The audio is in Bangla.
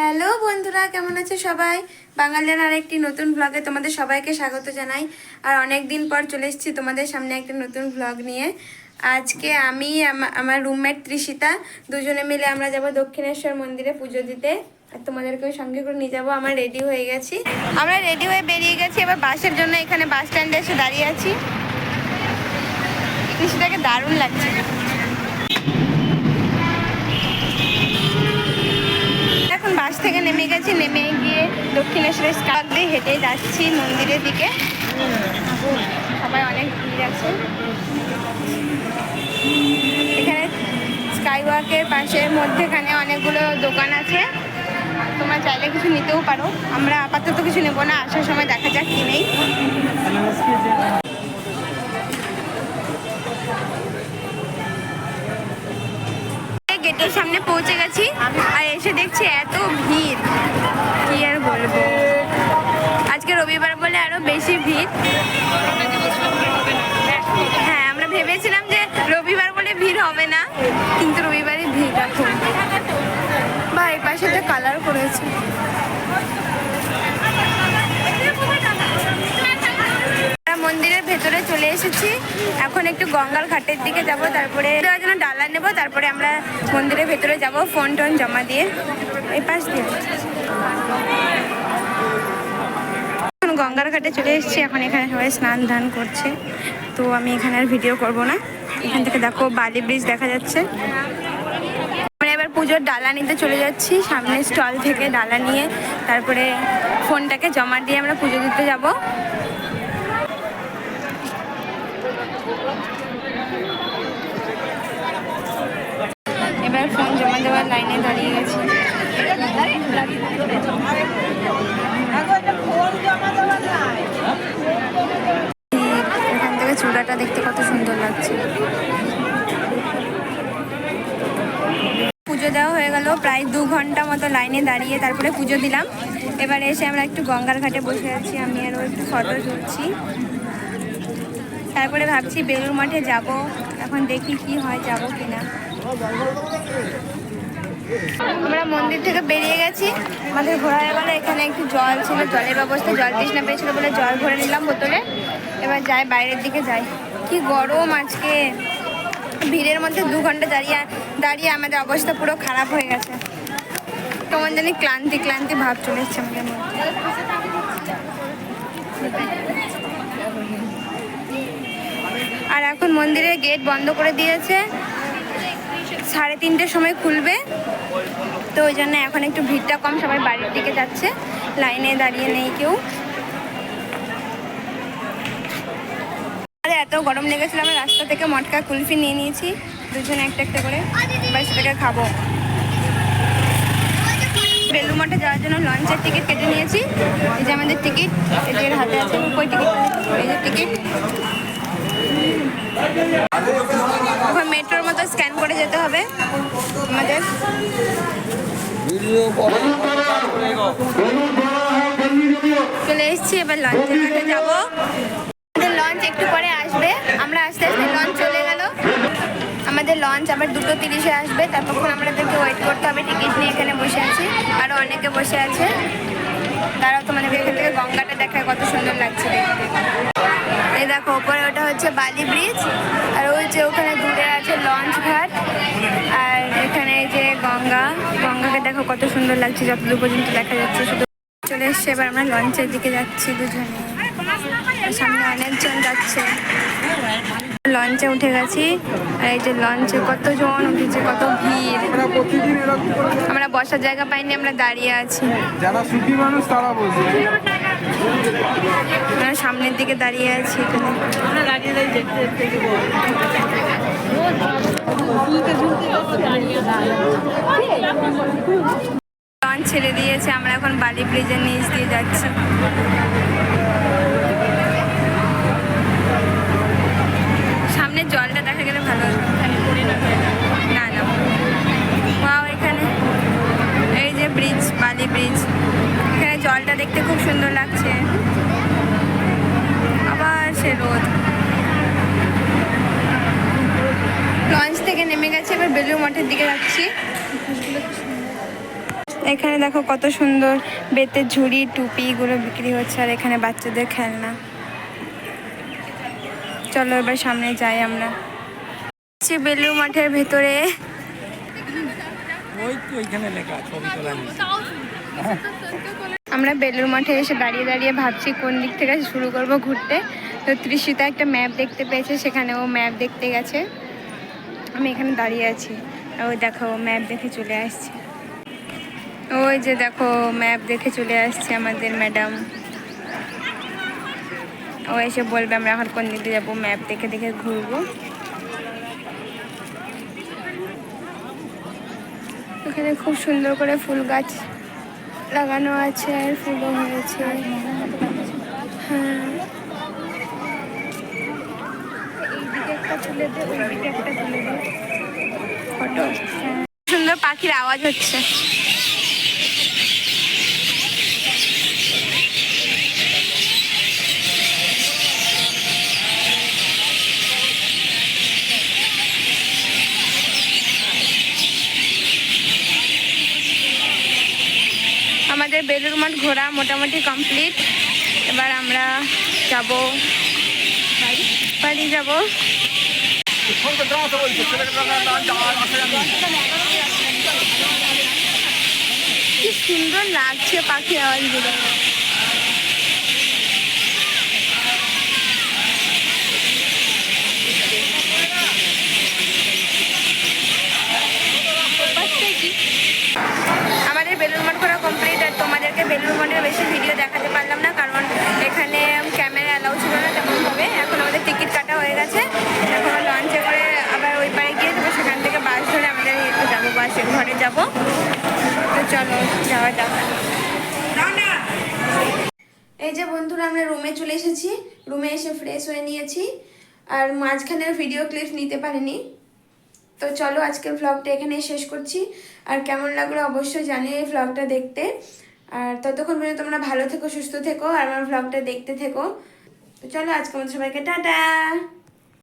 হ্যালো বন্ধুরা, কেমন আছে সবাই? বাঙালিয়ান আর একটি নতুন ব্লগে তোমাদের সবাইকে স্বাগত জানাই। আর অনেক দিন পর চলে এসেছি তোমাদের সামনে একটা নতুন ব্লগ নিয়ে। আজকে আমি, আমা- আমার রুমমেট তৃষিতা দুজনে মিলে আমরা যাব দক্ষিণেশ্বর মন্দিরে পুজো দিতে। আর তোমাদেরকেও সঙ্গে করে নিয়ে যাব, আমরা রেডি হয়ে গেছি। আমরা রেডি হয়ে বেরিয়ে গেছি, এবার বাসের জন্য এখানে বাস স্ট্যান্ডে এসে দাঁড়িয়ে আছি। তৃষিতাকে দারুণ লাগছে। নেমে গেছি, নেমে গিয়ে দক্ষিণেশ্বরের স্কার দিয়ে হেঁটে যাচ্ছি মন্দিরের দিকে। সবাই অনেক ভিড় আছে। এখানে স্কাই ওয়াকের পাশের মধ্যেখানে অনেকগুলো দোকান আছে। তোমরা চাইলে কিছু নিতেও পারো। আমরা আপাতত কিছু নেব না, আসার সময় দেখা যাক কি নেই। গেটের সামনে পৌঁছে গেছি আর এসে দেখছি এত ভিড়। কি আর বলব? আজকে রবিবার বলে আরও বেশি ভিড়। হ্যাঁ আমরা ভেবেছিলাম যে রবিবার বলে ভিড় হবে না, কিন্তু রবিবারই ভিড় এখন বা, এই পাশে একটা কালার করেছে। মন্দিরের ভেতরে চলে এসেছি। এখন একটু গঙ্গার ঘাটের দিকে যাব, তারপরে দেওয়ার জন্য ডালা নেব, তারপরে আমরা মন্দিরের ভেতরে যাব, ফোন টোন জমা দিয়ে। এই পাশ দিয়ে। গঙ্গার ঘাটে চলে এসেছি, এখন এখানে সবাই স্নান ধান করছে। তো আমি এখানে আর ভিডিও করব না। এখান থেকে দেখো বালি ব্রিজ দেখা যাচ্ছে। আমরা এবার পুজোর ডালা নিতে চলে যাচ্ছি, সামনে স্টল থেকে ডালা নিয়ে, তারপরে ফোনটাকে জমা দিয়ে আমরা পুজো দিতে যাব এবার ফোন জমা দেওয়ার লাইনে দাঁড়িয়ে গেছি এখান চূড়াটা দেখতে কত সুন্দর লাগছে। পুজো দেওয়া হয়ে গেল, প্রায় দু ঘণ্টা মতো লাইনে দাঁড়িয়ে তারপরে পুজো দিলাম। এবারে এসে আমরা একটু গঙ্গার ঘাটে বসে আছি, আমি আরও একটু ফটো তুলছি। তারপরে ভাবছি বেলুর মাঠে যাব, এখন দেখি কি হয়, যাব কিনা। আমরা মন্দির থেকে বেরিয়ে গেছি। আমাদের ঘোরা হয়ে এখানে একটু জল ছিল, জলের ব্যবস্থা, জল তৃষ্ণা পেয়েছিল বলে জল ভরে নিলাম বোতলে। এবার যাই, বাইরের দিকে যাই। কি গরম আজকে। ভিড়ের মধ্যে দু ঘণ্টা দাঁড়িয়ে দাঁড়িয়ে আমাদের অবস্থা পুরো খারাপ হয়ে গেছে। কেমন জানি ক্লান্তি ক্লান্তি ভাব চলে এসছে আমাদের মধ্যে। আর এখন মন্দিরের গেট বন্ধ করে দিয়েছে। সাড়ে তিনটের সময় খুলবে। তো ওই জন্য এখন একটু ভিড়টা কম, সবাই বাড়ির দিকে যাচ্ছে। লাইনে দাঁড়িয়ে নেই কেউ। এত গরম লেগেছিল আমি রাস্তা থেকে মটকা কুলফি নিয়ে নিয়েছি। দুজনে একটা একটা করে। এবার সেটাকে খাব। বেলু মঠে যাওয়ার জন্য লঞ্চের টিকিট কেটে নিয়েছি। এই যে আমাদের টিকিট যে হাতে আছে টিকিট। এই যে টিকিট। এখন মেট্রোর মতো স্ক্যান করে যেতে হবে আমাদের। চলে এসেছি, এবার লঞ্চের কাছে যাব। লঞ্চ একটু পরে আসবে। আমরা আস্তে আস্তে লঞ্চ চলে গেল। আমাদের লঞ্চ আবার দুটো তিরিশে আসবে। ততক্ষণ আমাদেরকে ওয়েট করতে হবে। টিকিট নিয়ে এখানে বসে আছি। আরও অনেকে বসে আছে। তারাও তোমাদেরকে এখান থেকে গঙ্গাটা দেখায় কত সুন্দর লাগছে দেখতে। এই দেখো, ওপরে ওটা হচ্ছে বালি ব্রিজ আর ওই যে ওখানে দূরে আছে লঞ্চ ঘাট, আর এখানে যে গঙ্গা, গঙ্গাকে দেখো কত সুন্দর লাগছে, যতদূর পর্যন্ত দেখা যাচ্ছে, শুধু চলে এসছে, এবার আমরা লঞ্চের দিকে যাচ্ছি দুজনে। সামনে অনেকজন যাচ্ছে। লঞ্চে উঠে গেছি। আর এই যে লঞ্চে কতজন উঠেছে কত ভিড়। আমরা বসার জায়গা পাইনি আমরা দাঁড়িয়ে আছি। যারা সুখী মানুষ তারা বলছে আমরা সামনের দিকে দাঁড়িয়ে আছি এখানে। লঞ্চ ছেড়ে দিয়েছে আমরা এখন বালি ব্রিজের নিচ দিয়ে যাচ্ছি সামনে জলটা দেখা গেলে ভালো হতো। না না Wow, এখানে এই যে ব্রিজ বালি ব্রিজ এখানে জলটা দেখতে খুব সুন্দর লাগছে আবার রোদ। লঞ্চ থেকে নেমে গেছে এবার বেলুর মঠের দিকে যাচ্ছি। এখানে দেখো কত সুন্দর বেতের ঝুড়ি টুপি এগুলো বিক্রি হচ্ছে আর এখানে বাচ্চাদের খেলনা। চলো এবার সামনে যাই আমরা। বেলুর মাঠের ভেতরে। ওই তো ওইখানে লেখা ছবি তোলা আমরা বেলুর মাঠে এসে দাঁড়িয়ে দাঁড়িয়ে ভাবছি কোন দিক থেকে শুরু করব ঘুরতে। তো ত্রিশিতা একটা ম্যাপ দেখতে পেয়েছে, সেখানে ও ম্যাপ দেখতে গেছে। আমি এখানে দাঁড়িয়ে আছি। ওই দেখো ম্যাপ দেখে চলে আসছে। ওই যে দেখো ম্যাপ দেখে চলে আসছে আমাদের ম্যাডাম ও এসে বলবে, আমরা এখন কোন দিকে যাব ম্যাপ দেখে দেখে ঘুরবো। এখানে খুব সুন্দর করে ফুল গাছ লাগানো আছে আর ফুলও হয়েছে। হ্যাঁ। ফটো সুন্দর পাখির আওয়াজ হচ্ছে। আমাদের বেলুর মঠ ঘোরা মোটামুটি কমপ্লিট এবার আমরা যাব বাড়ি? যাব। কি সুন্দর লাগছে পাখি আওয়াজগুলো। বেলুর মঠের বেশি ভিডিও দেখাতে পারলাম না, কারণ এখানে ক্যামেরা অ্যালাউ ছিল না তেমনভাবে। এখন আমাদের টিকিট কাটা হয়ে গেছে। এখন লঞ্চে করে আবার ওই পাড়ে গিয়ে দেবো সেখান থেকে বাস ধরে আমাদের একটু যাব বাসে ঘরে যাব। তো চলো, যাওয়া যাক। এই যে বন্ধুরা, আমরা রুমে চলে এসেছি। রুমে এসে ফ্রেশ হয়ে নিয়েছি। আর মাঝখানের ভিডিও ক্লিপ নিতে পারিনি। তো চলো, আজকের ভ্লগটা এখানেই শেষ করছি। আর কেমন লাগল অবশ্যই জানিয়ে এই ভ্লগটা দেখতে। আর ততক্ষণ পর্যন্ত তোমরা ভালো থেকো, সুস্থ থেকো, আর আমার ভ্লগটা দেখতে থেকো। তো চলো আজকে আমাদের সবাইকে টাটা।